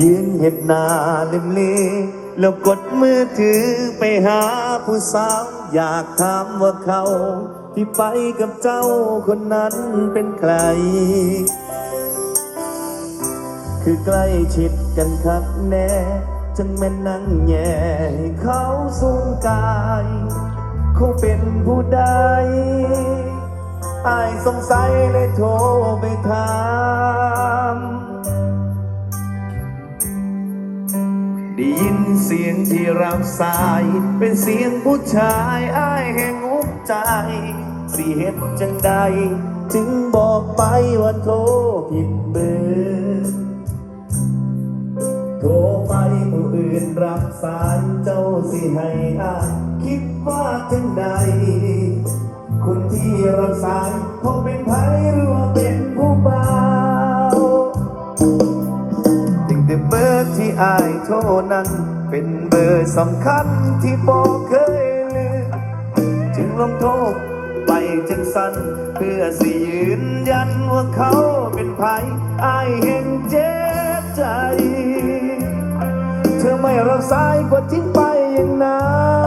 ยืนเห็ดนาเล่มเล่แล้วกดมือถือไปหาผู้สาว อยากถามว่าเขา ที่ไปกับเจ้าคนนั้นเป็นใคร คือใกล้ชิดกันคักแน่จังแม่นนั่งแย่ให้เขาสูงกายเขาเป็นผู้ใดอายสงสัยเลยโทรไปถาม ได้ยินเสียงที่รับสาย เป็นเสียงผู้ชายอ้ายแห่งอุกใจ สิเห็นจังใดจึงบอกไปว่าโทรผิดเบอร์โทรไปผู้อื่นรับสายเจ้าสิให้อ้ายคิดว่าจังใดคนที่รับสายเขาเป็นไผหรือว่าเป็นผู้บ่า เบอร์ที่อายโทรนั้น เป็นเบอร์สำคัญที่บอกเคยลืมจึงลงโทษไปจังสันเพื่อสิยืนยันว่าเขาเป็นไผอายเห็นเจ็บใจ เธอไม่รับสายกว่าทิ้งไปอย่างนั้น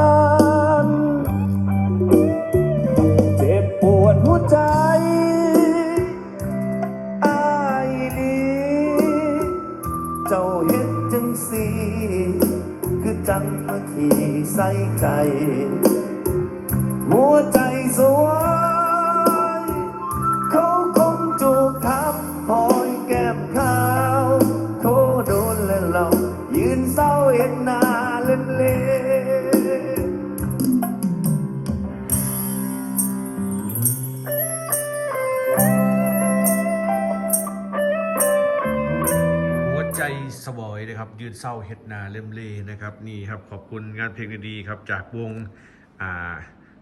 สีคือจังมาขี่ใส่ใจ หัวใจสวย เขาคงจูบทับหอยแก้มขาวเขาโดนและเรา ยืนเศร้าเห็นหน้าเล่นเล่ ยืนเศร้าเฮ็ดนาเล่มเล่นะครับนี่ครับขอบคุณงานเพลงดีๆครับจากวง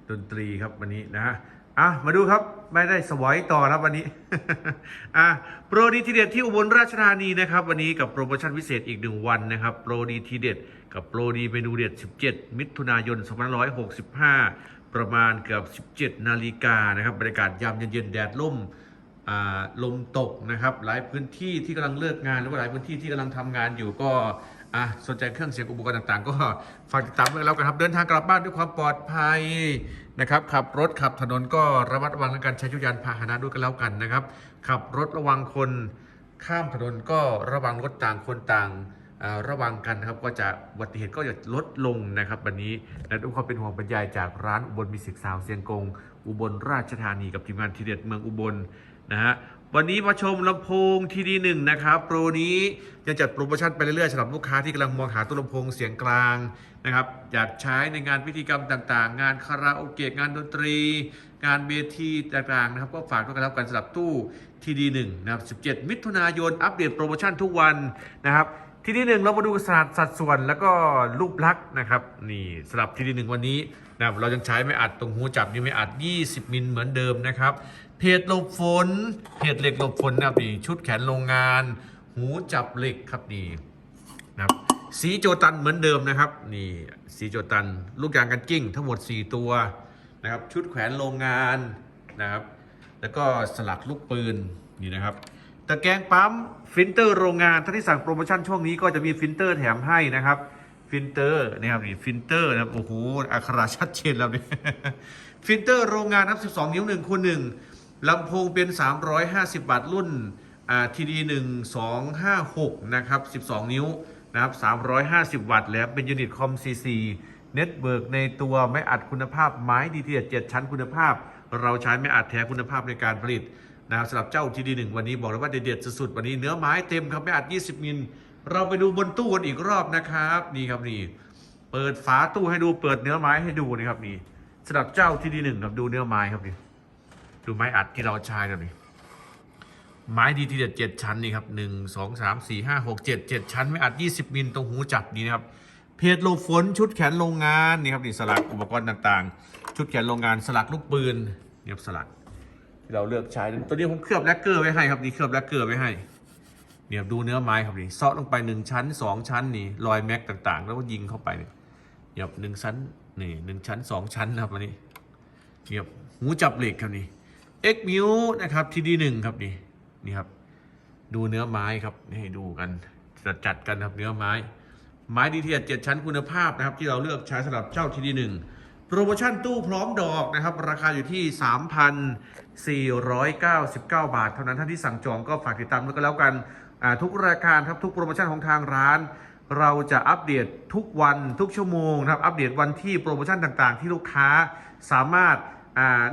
ดนตรีครับวันนี้นะฮะอะมาดูครับไม่ได้สวอยต่อครับวันนี้อะโปรดีทีเด็ดที่อุบลราชธานีนะครับวันนี้กับโปรโมชั่นพิเศษอีกหนึ่งวันนะครับโปรดีทีเด็ดกับโปรดีเมนูเด็ด 17 มิถุนายน 2565 ประมาณเกือบ 17 นาฬิกานะครับบรรยากาศยามเย็นๆแดดล่ม ลมตกนะครับ หลายพื้นที่ที่กำลังเลิกงานหรือว่าหลายพื้นที่ที่กำลังทำงานอยู่ก็สนใจเครื่องเสียงอุปกรณ์ต่างๆ ก็ฝากติดตามด้วยแล้วกันครับเดินทางกลับบ้านด้วยความปลอดภัยนะครับขับรถขับถนนก็ระมัดระวังในการใช้ยุยานพาหนะด้วยกันแล้วกันนะครับขับรถระวังคนข้ามถนนก็ระวังรถต่างคนต่างระวังกันนะครับก็จะอุบัติเหตุก็จะลดลงนะครับวันนี้และด้วยความเป็นห่วงเป็นใยจากร้านอุบลมิสิกซาวเสียงกง อุบลราชธานีกับทีมงานทีเด็ดเมืองอุบล นะฮะวันนี้มาชมลำโพงทีดีหนึ่งนะครับ โปรนี้ยังจัดโปรโมชั่นไปเรื่อยๆสำหรับลูกค้าที่กำลังมองหาตู้ลำโพงเสียงกลางนะครับอยากใช้ในงานพิธีกรรมต่างๆ งานคาราโอเกะงานดนตรี งานเบทีต่างๆนะครับ ก็ฝากด้วยกันแล้วกันสำหรับตู้ทีดีหนึ่งนะครับ 17 มิถุนายนอัปเดตโปรโมชั่นทุกวันนะครับ ทีดีหนึ่งเรามาดูขนาดสัดส่วนแล้วก็รูปลักษณ์นะครับนี่สำหรับทีดีหนึ่งวันนี้นะครับเรายังใช้ไม่อัดตรงหูจับนี่ไม่อัด 20 มิลเหมือนเดิมนะครับเพจหลบฝนเพจเหล็กหลบฝนนะครับนี่ชุดแขนโรงงาน หูจับเหล็กครับนี่นะครับสีโจตันเหมือนเดิมนะครับนี่สีโจตัน ลูกยางกันกิ้งทั้งหมด 4 ตัวนะครับชุดแขวนโรงงานนะครับแล้วก็สลักลูกปืนนี่นะครับ ตะแกรงปั๊มฟิลเตอร์โรงงานท่านที่สั่งโปรโมชั่นช่วงนี้ก็จะมีฟิลเตอร์แถมให้นะครับฟิลเตอร์นะครับนี่ฟิลเตอร์นะครับโอ้โหอักขระชัดเจนแล้วเนี่ยฟิลเตอร์โรงงานนับ12 นิ้ว1คูณ1ลำโพงเป็น 350วัตต์รุ่นอ่าทีดี1256นะครับ12นิ้วนะครับ350วัตต์แล้วเป็นยูนิตคอม CC เน็ตเวิร์กในตัวไม่อัดคุณภาพไม้ดีเทีเจ็ดชั้นคุณภาพ เราใช้ไม่อัดแท้คุณภาพในการผลิต นะครับสำหรับเจ้าทีดีหนึ่งวันนี้บอกเลยว่าเด็ดๆสุดๆวันนี้เนื้อไม้เต็มครับไม่อัด 20 มิล เราไปดูบนตู้กันอีกรอบนะครับ นี่ครับนี่ เปิดฝาตู้ให้ดูเปิดเนื้อไม้ให้ดูนะครับนี่สำหรับเจ้าทีดีหนึ่งครับดูเนื้อไม้ครับนี่ดูไม้อัดที่เราใช้ครับนี่ไม้ดีทีเด็ดเจ็ดชั้นนี่ครับหนึ่งสองสามสี่ห้าหกเจ็ดเจ็ดชั้น ไม่อัด 20 มิลตรงหูจับนี่นะครับเพจโลฝนชุดแขนโรงงานนี่ครับนี่สลักอุปกรณ์ต่างๆ ชุดแขนโรงงานสลักลูกปืนนี่ครับสลัก ที่เราเลือกใช้ตัวนี้ผมเคลือบแลกเกอร์ไว้ให้ครับนี่เคลือบแลกเกอร์ไว้ให้เนี่ยดูเนื้อไม้ครับนี่ซาะลงไปหนึ่งชั้นสองชั้นนี่รอยแม็กต่างๆ แล้วก็ยิงเข้าไปเนี่ยเนี่ยบหนึ่งชั้นนี่หนึ่งชั้นสองชั้นนะครับอันนี้เนี่ยบหูจับเหล็กครับนี่เอ็กมิวนะครับทีดีหนึ่งครับนี่นี่ครับ ดูเนื้อไม้ครับนี่ให้ดูกันจัดจัดกันครับเนื้อไม้ ไม้ดีเทียเจ็ดชั้นคุณภาพนะครับ ที่เราเลือกใช้สำหรับเจ้าทีดีหนึ่ง โปรโมชั่นตู้พร้อมดอกนะครับ ราคาอยู่ที่ 3,499 บาท เท่านั้นท่านที่สั่งจองก็ฝากติดตามด้วยกันแล้วกันทุกรายการครับทุกโปรโมชั่นของทางร้าน เราจะอัปเดตทุกวันทุกชั่วโมงนะครับอัปเดตวันที่โปรโมชั่นต่างๆ ที่ลูกค้าสามารถ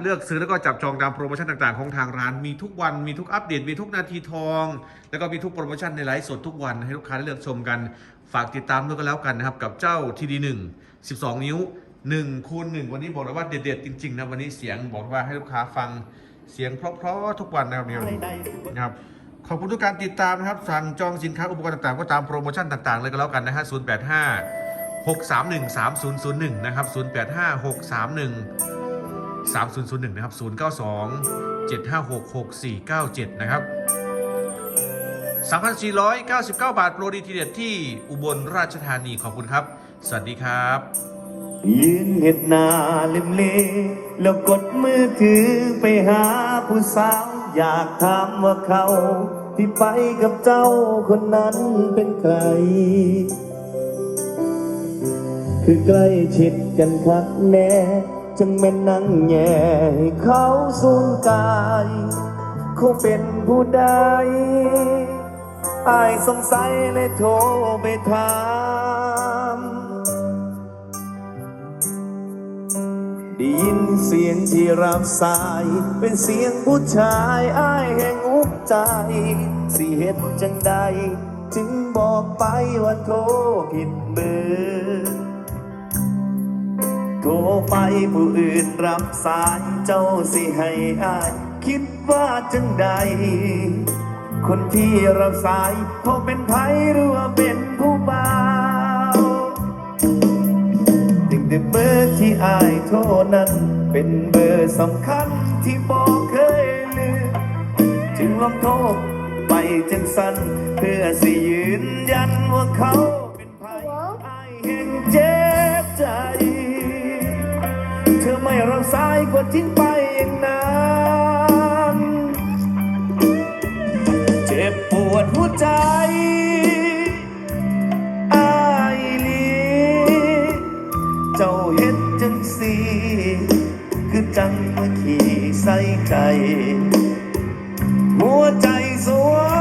เลือกซื้อแล้วก็จับจองตามโปรโมชั่นต่างๆของทางร้านมีทุกวันมีทุกอัปเดตมีทุกนาทีทอง แล้วก็มีทุกโปรโมชั่นในไลฟ์สดทุกวันให้ลูกค้าได้เลือกชมกัน ฝากติดตามด้วยกันแล้วกันนะครับกับเจ้าทีดีหนึ่ง12นิ้ว 1คูณ1วันนี้บอกเลยว่าเด็ดๆจริง ๆ นะวันนี้เสียงบอกว่าให้ลูกค้าฟังเสียงเพราะๆทุกวันนะครับเนี่ยนะครับขอบคุณทุกการติดตามนะครับสั่งจองสินค้าอุปกรณ์ต่างๆ ก็ตามโปรโมชั่นต่างๆ เลยก็แล้วกันนะฮะ085 631 3001 นะครับ 085 631 3001 นะครับ 092 756 6497 นะครับ 3,499 บาท โปรดีทีเด็ดที่อุบลราชธานีขอบคุณครับ สวัสดีครับ ยืนเห็ดนาเล่มเลแล้วกดมือถือไปหาผู้สาว อยากถามว่าเขา ที่ไปกับเจ้าคนนั้นเป็นใคร คือใกล้ชิดกันคักแน่จึงแม่นนั่งแย่ให้เขาสูญกายเขาเป็นผู้ใดอายสงสัยเลยโทรไปถาม ได้ยินเสียงที่รับสาย เป็นเสียงผู้ชายอ้ายแห่งอุกใจ สิเหตุจังใดจึงบอกไปว่าโทรผิดเบอร์โทรไปผู้อื่นรับสายเจ้าสิให้อ้าย คิดว่าจังใด คนที่รับสายเขาเป็นไผหรือว่าเป็นผู้บ่าว เบอร์ที่อายโทรนั้น เป็นเบอร์สำคัญที่บอกเคยลืมจึงลองโทรไปจังสันเพื่อสิยืนยันว่าเขาเป็นไผอายเห็นเจ็บใจ เธอไม่รับสายก็ทิ้งไปอย่างนั้นเจ็บปวดหัวใจ จังมาขี่ใส่ไก่หัวใจสวย